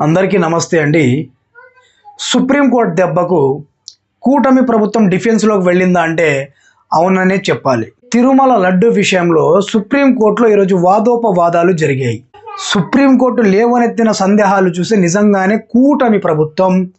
అందరికీ నమస్తే అండి. సుప్రీంకోర్టు దెబ్బకు కూటమి ప్రభుత్వం డిఫెన్స్లోకి వెళ్ళిందా అంటే అవుననే చెప్పాలి. తిరుమల లడ్డు విషయంలో సుప్రీంకోర్టులో ఈరోజు వాదోపవాదాలు జరిగాయి. సుప్రీంకోర్టు లేవనెత్తిన సందేహాలు చూసి నిజంగానే కూటమి ప్రభుత్వం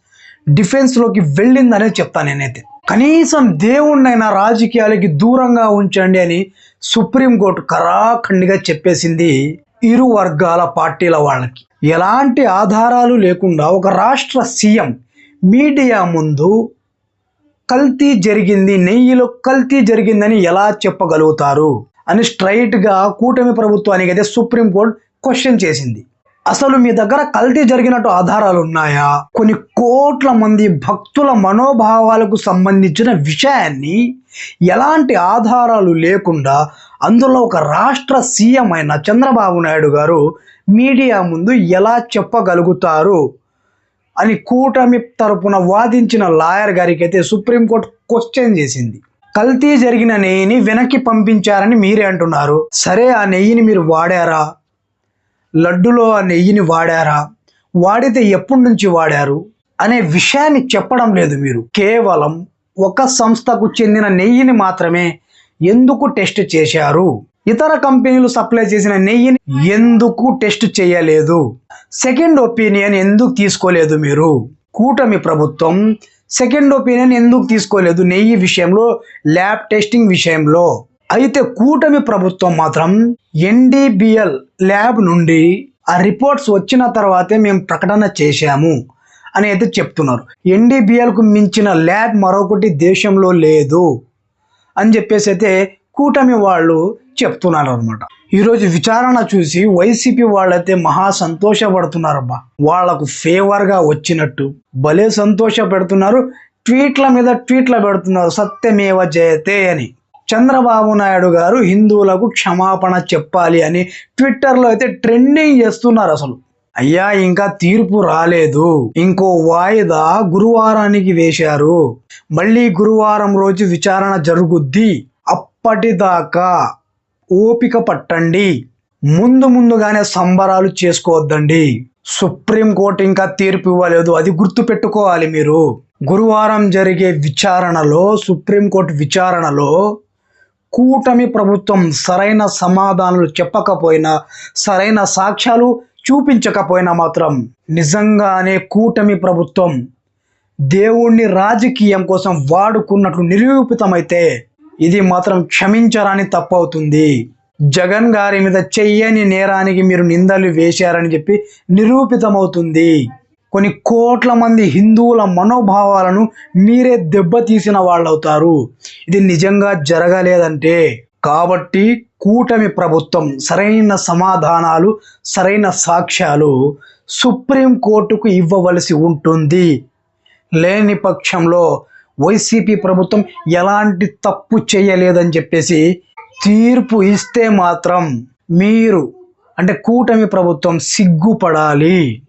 డిఫెన్స్లోకి వెళ్ళిందనే చెప్తాను నేనైతే. కనీసం దేవుణ్ణైనా రాజకీయాలకి దూరంగా ఉంచండి అని సుప్రీంకోర్టు కరాఖండిగా చెప్పేసింది ఇరు వర్గాల పార్టీల వాళ్ళకి. ఎలాంటి ఆధారాలు లేకుండా ఒక రాష్ట్ర సీఎం మీడియా ముందు కల్తీ జరిగింది నెయ్యిలో కల్తీ జరిగిందని ఎలా చెప్పగలుగుతారు అని స్ట్రైట్గా కూటమి ప్రభుత్వానికి అయితే సుప్రీంకోర్టు క్వశ్చన్ చేసింది. అసలు మీ దగ్గర కల్తీ జరిగినట్టు ఆధారాలు ఉన్నాయా? కొన్ని కోట్ల మంది భక్తుల మనోభావాలకు సంబంధించిన విషయాన్ని ఎలాంటి ఆధారాలు లేకుండా అందులో ఒక రాష్ట్ర సీఎం అయిన చంద్రబాబు నాయుడు గారు మీడియా ముందు ఎలా చెప్పగలుగుతారు అని కూటమి తరపున వాదించిన లాయర్ గారికి అయితే సుప్రీంకోర్టు క్వశ్చన్ చేసింది. కల్తీ జరిగిన నెయ్యిని వెనక్కి పంపించారని మీరే అంటున్నారు. సరే ఆ నెయ్యిని మీరు వాడారా? లడ్డులో ఆ నెయ్యిని వాడారా? వాడితే ఎప్పటి నుంచి వాడారు? అనే విషయాన్ని చెప్పడం లేదు మీరు. కేవలం ఒక సంస్థకు చెందిన నెయ్యిని మాత్రమే ఎందుకు టెస్ట్ చేశారు? ఇతర కంపెనీలు సప్లై చేసిన నెయ్యిని ఎందుకు టెస్ట్ చేయలేదు? సెకండ్ ఒపీనియన్ ఎందుకు తీసుకోలేదు మీరు? కూటమి ప్రభుత్వం సెకండ్ ఒపీనియన్ ఎందుకు తీసుకోలేదు నెయ్యి విషయంలో ల్యాబ్ టెస్టింగ్ విషయంలో? అయితే కూటమి ప్రభుత్వం మాత్రం ఎన్డీబిఎల్ ల్యాబ్ నుండి ఆ రిపోర్ట్స్ వచ్చిన తర్వాతే మేము ప్రకటన చేశాము అని అయితే చెప్తున్నారు. ఎన్డీబిఎల్కు మించిన ల్యాబ్ మరొకటి దేశంలో లేదు. అని చెప్పేసి అయితే కూటమి వాళ్ళు చెప్తున్నారు అనమాట ఈరోజు విచారణ చూసి వైసీపీ వాళ్ళైతే మహా సంతోషపడుతున్నారబ్బా. వాళ్ళకు ఫేవర్గా వచ్చినట్టు భలే సంతోష పెడుతున్నారు ట్వీట్ల మీద ట్వీట్ల పెడుతున్నారు సత్యమేవ జయతే అని. చంద్రబాబు నాయుడు గారు హిందువులకు క్షమాపణ చెప్పాలి అని ట్విట్టర్లో అయితే ట్రెండింగ్ చేస్తున్నారు అసలు. అయ్యా ఇంకా తీర్పు రాలేదు. ఇంకో వాయిదా గురువారానికి వేశారు. మళ్ళీ గురువారం రోజు విచారణ జరుగుద్ది. అప్పటిదాకా ఓపిక పట్టండి. ముందు ముందుగానే సంబరాలు చేసుకోవద్దండి. సుప్రీంకోర్టు ఇంకా తీర్పు ఇవ్వలేదు. అది గుర్తు పెట్టుకోవాలి మీరు. గురువారం జరిగే విచారణలో సుప్రీంకోర్టు విచారణలో కూటమి ప్రభుత్వం సరైన సమాధానాలు చెప్పకపోయినా సరైన సాక్ష్యాలు చూపించకపోయినా మాత్రం నిజంగానే కూటమి ప్రభుత్వం దేవుణ్ణి రాజకీయం కోసం వాడుకున్నట్లు నిరూపితమైతే ఇది మాత్రం క్షమించరాని తప్పవుతుంది. జగన్ గారి మీద చెయ్యని నేరానికి మీరు నిందలు వేశారని చెప్పి నిరూపితమవుతుంది. కొన్ని కోట్ల మంది హిందువుల మనోభావాలను మీరే దెబ్బతీసిన వాళ్ళవుతారు. ఇది నిజంగా జరగలేదంటే. కాబట్టి కూటమి ప్రభుత్వం సరైన సమాధానాలు సరైన సాక్ష్యాలు సుప్రీంకోర్టుకు ఇవ్వవలసి ఉంటుంది. లేని పక్షంలో వైసీపీ ప్రభుత్వం ఎలాంటి తప్పు చేయలేదని చెప్పేసి తీర్పు ఇస్తే మాత్రం మీరు అంటే కూటమి ప్రభుత్వం సిగ్గుపడాలి.